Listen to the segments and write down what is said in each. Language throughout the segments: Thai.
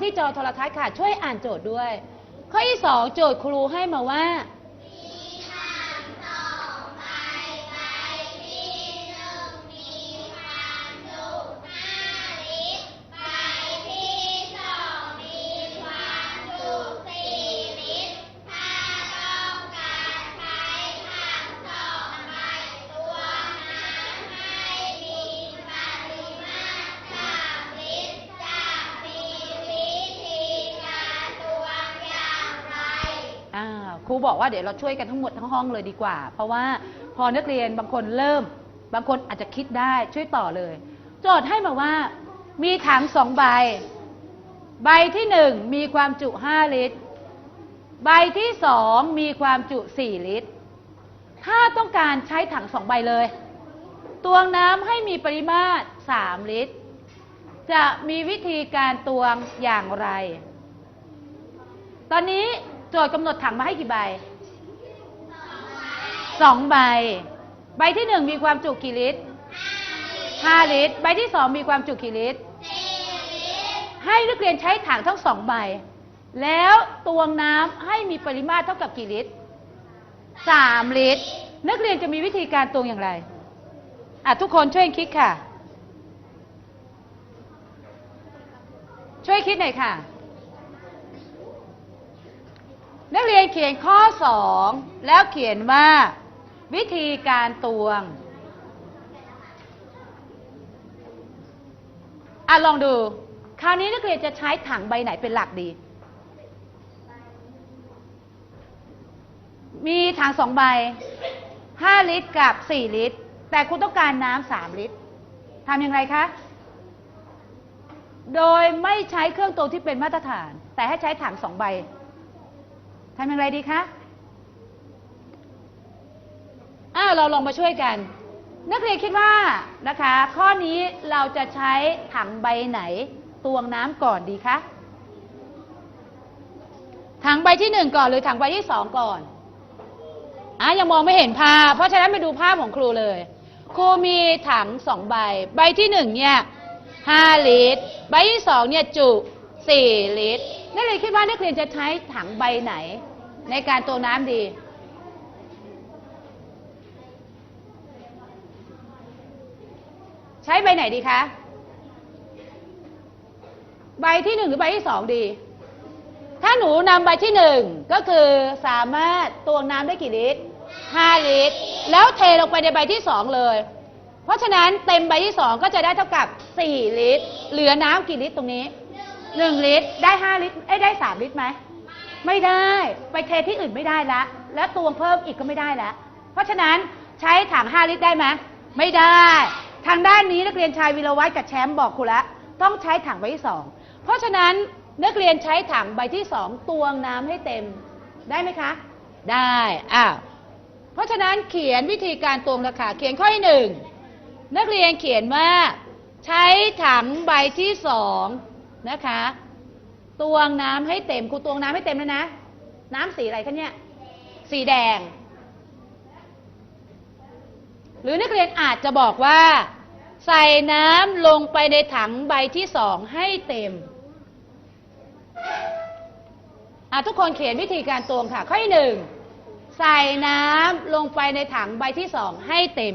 ที่จอโทรทัศน์ค่ะ ช่วยอ่านโจทย์ด้วย ข้อที่สองโจทย์ครูให้มาว่า ครูบอกว่าเดี๋ยวเราช่วยกันทั้งหมดทั้งห้องเลยดีกว่า เพราะว่าพอนักเรียนบางคนเริ่ม บางคนอาจจะคิดได้ช่วยต่อเลย โจทย์ให้มาว่ามีถังสองใบ ใบที่หนึ่งมีความจุ5ลิตร ใบที่สองมีความจุ4ลิตร ถ้าต้องการใช้ถังสองใบเลยตวงน้ำให้มีปริมาตร3ลิตร จะมีวิธีการตวงอย่างไร ตอนนี้ โจทย์กำหนดถังมาให้กี่ใบสองใบ ใบที่หนึ่งมีความจุกี่ลิตรห้าลิตร ใบที่สองมีความจุกี่ลิตรให้นักเรียนใช้ถังทั้งสองใบ แล้วตวงน้ำให้มีปริมาตรเท่ากับกี่ลิตรสามลิตร นักเรียนจะมีวิธีการตวงอย่างไรอะทุกคนช่วยคิดค่ะ ช่วยคิดหน่อยค่ะ นักเรียนเขียนข้อ 2 แล้วเขียนว่า วิธีการตวงอะลองดู คราวนี้นักเรียนจะใช้ถังใบไหนเป็นหลักดี มีถังสองใบ 5 ลิตรกับ 4 ลิตร แต่คุณต้องการน้ำ3ลิตรทำอย่างไรคะ โดยไม่ใช้เครื่องตวงที่เป็นมาตรฐาน แต่ให้ใช้ถังสองใบ ทำอย่างไรดีคะอ้าวเราลองมาช่วยกัน นักเรียนคิดว่านะคะ ข้อนี้เราจะใช้ถังใบไหนตวงน้ำก่อนดีคะถังใบที่หนึ่งก่อนหรือถังใบที่สองก่อนอะยังมองไม่เห็นภาพเพราะฉะนั้นไปดูภาพของครูเลย ครูมีถังสองใบ ใบที่หนึ่งเนี่ยห้าลิตร ใบที่สองเนี่ยจุ สี่ลิตรนักเรียนคิดว่านักเรียนจะใช้ถังใบไหน ในการตัวน้ำดี ใช้ใบไหนดีคะ ใบที่หนึ่งหรือใบที่สองดี ถ้าหนูนำใบที่หนึ่งก็คือสามารถตวงน้ำได้กี่ลิตรห้าลิตร แล้วเทลงไปในใบที่สองเลย เพราะฉะนั้นเต็มใบที่สองก็จะได้เท่ากับสี่ลิตร เหลือน้ำกี่ลิตรตรงนี้ หนึ่งลิตรได้ห้าลิตรเอ้ยได้สามลิตรไหม ไม่ได้ ไปเทที่อื่นไม่ได้ละ แล้วตวงเพิ่มอีกก็ไม่ได้ละ เพราะฉะนั้นใช้ถังห้าลิตรได้ไหมไม่ได้ ทางด้านนี้นักเรียนชายวิรวัตรกับแชมป์บอกครูละ ต้องใช้ถังใบที่สองเพราะฉะนั้นนักเรียนใช้ถังใบที่สองตวงน้ำให้เต็มได้ไหมคะ ได้อ้าวเพราะฉะนั้นเขียนวิธีการตวงราคาเขียนข้อที่หนึ่งนักเรียนเขียนว่า ใช้ถังใบที่สอง นะคะตวงน้ำให้เต็มครูตวงน้ำให้เต็มแล้วนะ น้ำสีอะไรคะเนี่ยสีแดง หรือนักเรียนอาจจะบอกว่า ใส่น้ำลงไปในถังใบที่สองให้เต็มอะทุกคนเขียนวิธีการตวงค่ะข้อที่หนึ่งใส่น้ำลงไปในถังใบที่สองให้เต็ม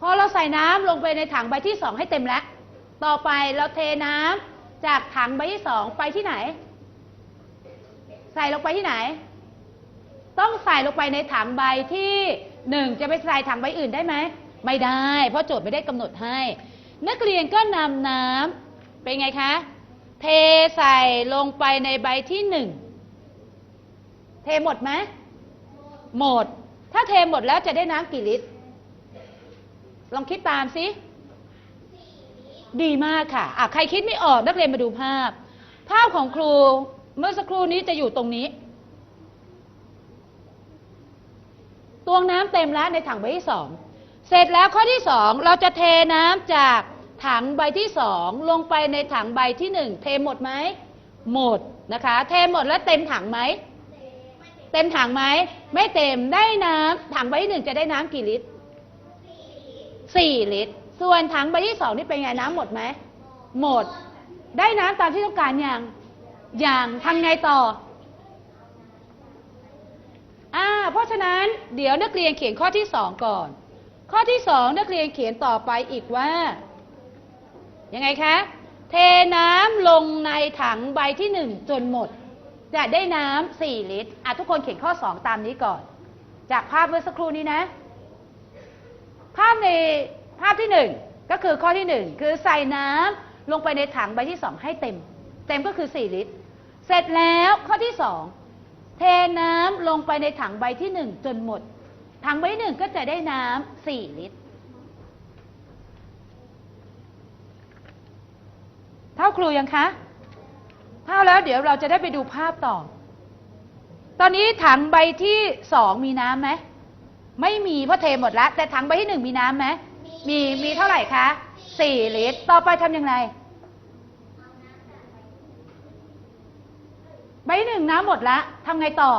พอเราใส่น้ำลงไปในถังใบที่สองให้เต็มแล้ว ต่อไปเราเทน้ำจากถังใบที่สองไปที่ไหน ใส่ลงไปที่ไหน ต้องใส่ลงไปในถังใบที่หนึ่งจะไปใส่ถังใบอื่นได้ไหมไม่ได้ เพราะโจทย์ไม่ได้กำหนดให้ นักเรียนก็นำน้ำเป็นไงคะ เทใส่ลงไปในใบที่หนึ่งเทหมดไหมหมด ถ้าเทหมดแล้วจะได้น้ำกี่ลิตร ลองคิดตามสิ ดีมากค่ะอะ ใครคิดไม่ออกนักเรียนมาดูภาพ ภาพของครูเมื่อสักครู่นี้จะอยู่ตรงนี้ตวงน้ำเต็มแล้วในถังใบที่สอง เสร็จแล้วข้อที่สองเราจะเทน้ำจากถังใบที่สองลงไปในถังใบที่หนึ่งเทหมดไหม หมดนะคะ เทหมดแล้วเต็มถังไหม เต็มถังไหม ไม่เต็มได้น้ำถังใบที่หนึ่งจะได้น้ำกี่ลิตรสี่ลิตร ส่วนถังใบที่สองนี่เป็นไงน้ำหมดไหม หมด ได้น้ำตามที่ต้องการอย่าง อย่างทำไงต่อ อ่า เพราะฉะนั้นเดี๋ยวนักเรียนเขียนข้อที่สองก่อน ข้อที่สองนักเรียนเขียนต่อไปอีกว่า ยังไงคะ เทน้ำลงในถังใบที่หนึ่งจนหมด จะได้น้ำสี่ลิตร อะทุกคนเขียนข้อสองตามนี้ก่อน จากภาพเมื่อสักครู่นี้นะ ภาพใน ภาพที่หนึ่งก็คือข้อที่หนึ่งคือใส่น้ำลงไปในถังใบที่สองให้เต็ม เต็มก็คือสี่ลิตร เสร็จแล้วข้อที่สองเทน้ำลงไปในถังใบที่หนึ่งจนหมด ถังใบหนึ่งก็จะได้น้ำสี่ลิตร เท่าครูยังคะเท่าแล้วเดี๋ยวเราจะได้ไปดูภาพต่อ ตอนนี้ถังใบที่สองมีน้ำไหมไม่มีเพราะเทหมดแล้ว แต่ถังใบที่หนึ่งมีน้ำไหม มีมีเท่าไหร่คะสี่ลิตร ต่อไปทำยังไงใบหนึ่งน้ำหมดแล้วทำไงต่อ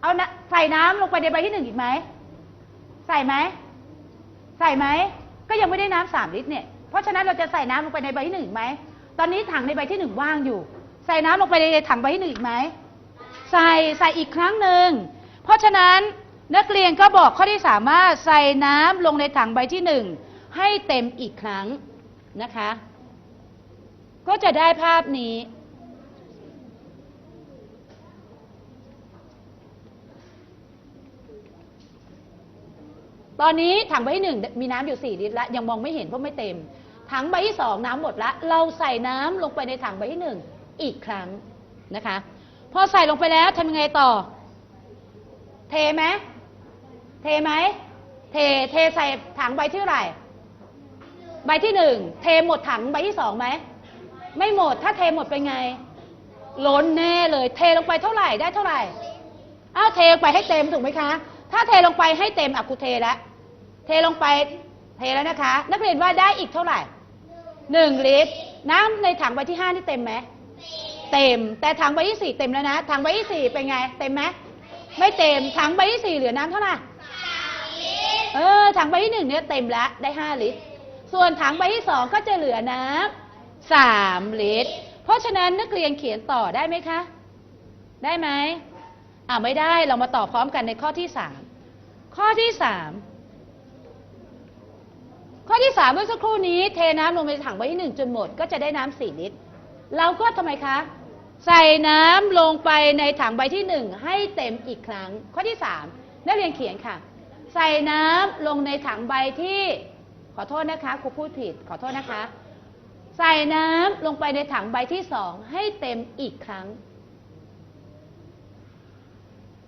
เอาใส่น้ำลงไปในใบที่หนึ่งอีกไหม ใส่ไหม ใส่ไหม ก็ยังไม่ได้น้ำสามลิตรเนี่ย เพราะฉะนั้นเราจะใส่น้ำลงไปในใบที่หนึ่งไหม ตอนนี้ถังในใบที่หนึ่งว่างอยู่ ใส่น้ำลงไปในถังใบที่หนึ่งอีกไหม ใส่ใส่อีกครั้งหนึ่ง เพราะฉะนั้น นักเรียนก็บอกข้อที่สามารถใส่น้ำลงในถังใบที่หนึ่งให้เต็มอีกครั้งนะคะ ก็จะได้ภาพนี้ ตอนนี้ถังใบที่หนึ่งมีน้ำอยู่สี่ลิตรแล้วยังมองไม่เห็นเพราะไม่เต็ม ถังใบที่สองน้ำหมดแล้วเราใส่น้ำลงไปในถังใบที่หนึ่งอีกครั้งนะคะ พอใส่ลงไปแล้วทำยังไงต่อ เทไหม เทไหม เท เทใส่ถังใบที่ไหร่ ใบที่หนึ่ง เทหมดถังใบที่สองไหม ไม่หมด ถ้าเทหมดเป็นไง ล้นแน่เลย เทลงไปเท่าไหร่ ได้เท่าไหร่ อ้าว เทลงไปให้เต็มถูกไหมคะ ถ้าเทลงไปให้เต็มอะกูเทแล้ว เทลงไป เทแล้วนะคะ นักเรียนว่าได้อีกเท่าไหร่หนึ่งลิตร น้ำในถังใบที่ห้านี่เต็มไหมเต็ม แต่ถังใบที่สี่เต็มแล้วนะ ถังใบที่สี่เป็นไง เต็มไหม ไม่เต็ม ถังใบที่สี่เหลือน้ำเท่าไหร่ เออถังใบที่หนึ่งเนี่ยเต็มแล้วได้ห้าลิตร ส่วนถังใบที่สองก็จะเหลือน้ำสามลิตร เพราะฉะนั้นนักเรียนเขียนต่อได้ไหมคะ ได้ไหมอ่าไม่ได้เรามาต่อพร้อมกันในข้อที่สามข้อที่สามข้อที่สามเมื่อสักครู่นี้เทน้ำลงในถังใบที่หนึ่งจนหมดก็จะได้น้ำสี่ลิตร เราก็ทำไมคะ ใส่น้ำลงไปในถังใบที่หนึ่งให้เต็มอีกครั้ง ข้อที่สามนักเรียนเขียนค่ะ ใส่น้ำลงในถังใบที่ ขอโทษนะคะครูพูดผิดขอโทษนะคะ ใส่น้ำลงไปในถังใบที่สองให้เต็มอีกครั้ง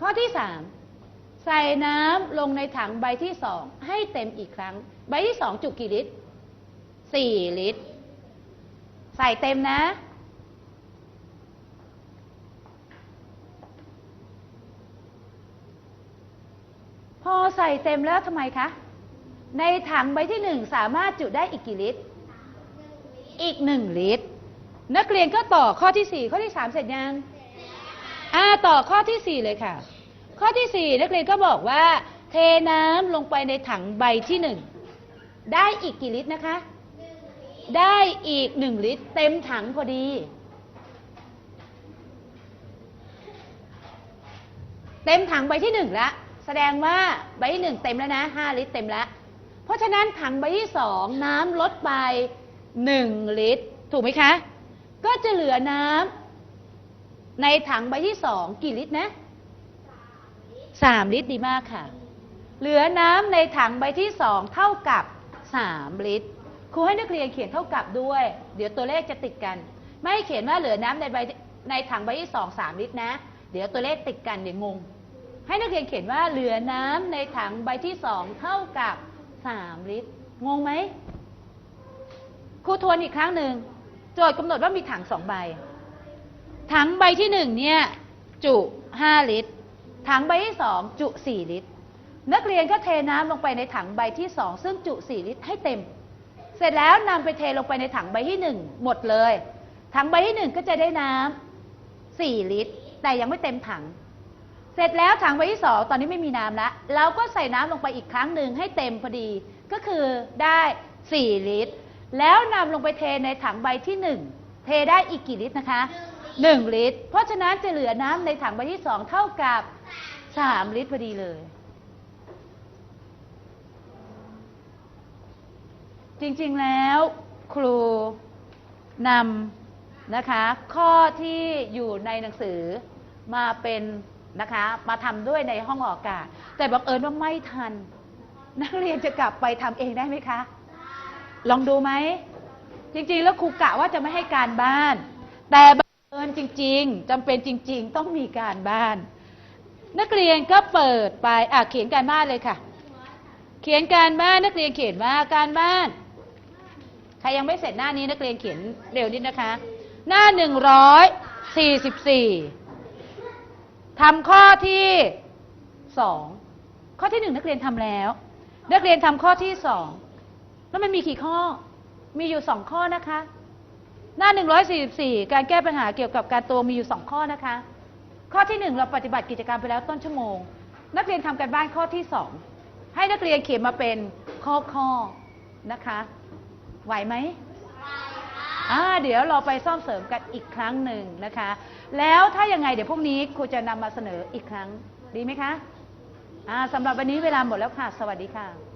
ข้อที่สามใส่น้ำลงในถังใบที่สองให้เต็มอีกครั้ง ใบที่สองจุกี่ลิตรสี่ลิตร ใส่เต็มนะ อใส่เต็มแล้วทำไมคะ ในถังใบที่หนึ่งสามารถจุได้อีกกี่ลิตร อีกหนึ่งลิตร นักเรียนก็ต่อข้อที่สี่ข้อที่สามเสร็จยังอ่าต่อข้อที่สี่เลยค่ะ ข้อที่สี่นักเรียนก็บอกว่า เทน้ำลงไปในถังใบที่หนึ่งได้อีกกี่ลิตรนะคะ ได้อีกหนึ่งลิตร เต็มถังพอดี เต็มถังใบที่หนึ่งแล้ว แสดงว่าใบที่หนึ่งเต็มแล้วนะห้าลิตรเต็มแล้ว เพราะฉะนั้นถังใบที่สองน้ำลดไปหนึ่งลิตร ถูกไหมคะ ก็จะเหลือน้ำในถังใบที่สองกี่ลิตรนะสามลิตรดีมากค่ะ เหลือน้ำในถังใบที่สองเท่ากับสามลิตรครูให้นักเรียนเขียนเท่ากับด้วย เดี๋ยวตัวเลขจะติดกัน ไม่เขียนว่าเหลือน้ำในใบในถังใบที่สองสามลิตรนะ เดี๋ยวตัวเลขติดกันเดี๋ยวงง ให้นักเรียนเขียนว่าเหลือน้ำในถังใบที่สองเท่ากับสามลิตร งงไหมครูทวนอีกครั้งหนึ่งโจทย์กำหนดว่ามีถังสองใบ ถังใบที่หนึ่งเนี่ยจุห้าลิตร ถังใบที่สองจุสี่ลิตร นักเรียนก็เทน้ำลงไปในถังใบที่สองซึ่งจุสี่ลิตรให้เต็ม เสร็จแล้วนำไปเทลงไปในถังใบที่หนึ่งหมดเลย ถังใบที่หนึ่งก็จะได้น้ำสี่ลิตร แต่ยังไม่เต็มถัง เสร็จแล้วถังใบที่สองตอนนี้ไม่มีน้ำแล้วเราก็ใส่น้ำลงไปอีกครั้งหนึ่งให้เต็มพอดี ก็คือได้ 4 ลิตร แล้วนำลงไปเทในถังใบที่หนึ่งเทได้อีกกี่ลิตรนะคะหนึ่งลิตร เพราะฉะนั้นจะเหลือน้ำในถังใบที่สองเท่ากับสามลิตรพอดีเลย จริงๆแล้วครูนำนะคะ ข้อที่อยู่ในหนังสือมาเป็น นะคะ มาทำด้วยในห้องออกอากาศ แต่บังเอิญว่าไม่ทัน นักเรียนจะกลับไปทำเองได้ไหมคะ ลองดูไหม จริงๆ แล้วครูกะว่าจะไม่ให้การบ้าน แต่บังเอิญจริง ๆจำเป็นจริง ๆ ต้องมีการบ้าน นักเรียนก็เปิดไปอะเขียนการบ้านเลยค่ะ เขียนการบ้านนักเรียนเขียนว่าการบ้านใครยังไม่เสร็จหน้านี้นักเรียนเขียนเร็วนิดนะคะ หน้าหนึ่งร้อยสี่สิบสี่ ทำข้อที่สองข้อที่หนึ่งนักเรียนทำแล้ว นักเรียนทำข้อที่สองแล้วมันมีกี่ข้อ มีอยู่สองข้อนะคะ หน้าหนึ่งร้อยสี่สิบสี่การแก้ปัญหาเกี่ยวกับการตัวมีอยู่สองข้อนะคะ ข้อที่หนึ่งเราปฏิบัติกิจกรรมไปแล้วต้นชั่วโมง นักเรียนทำการบ้านข้อที่สองให้นักเรียนเขียนมาเป็นข้อข้อๆนะคะ ไหวไหม อ่าเดี๋ยวเราไปซ่อมเสริมกันอีกครั้งหนึ่งนะคะ แล้วถ้ายังไงเดี๋ยวพรุ่งนี้ครูจะนำมาเสนออีกครั้งดีไหมคะอ่าสำหรับวันนี้เวลาหมดแล้วค่ะ สวัสดีค่ะ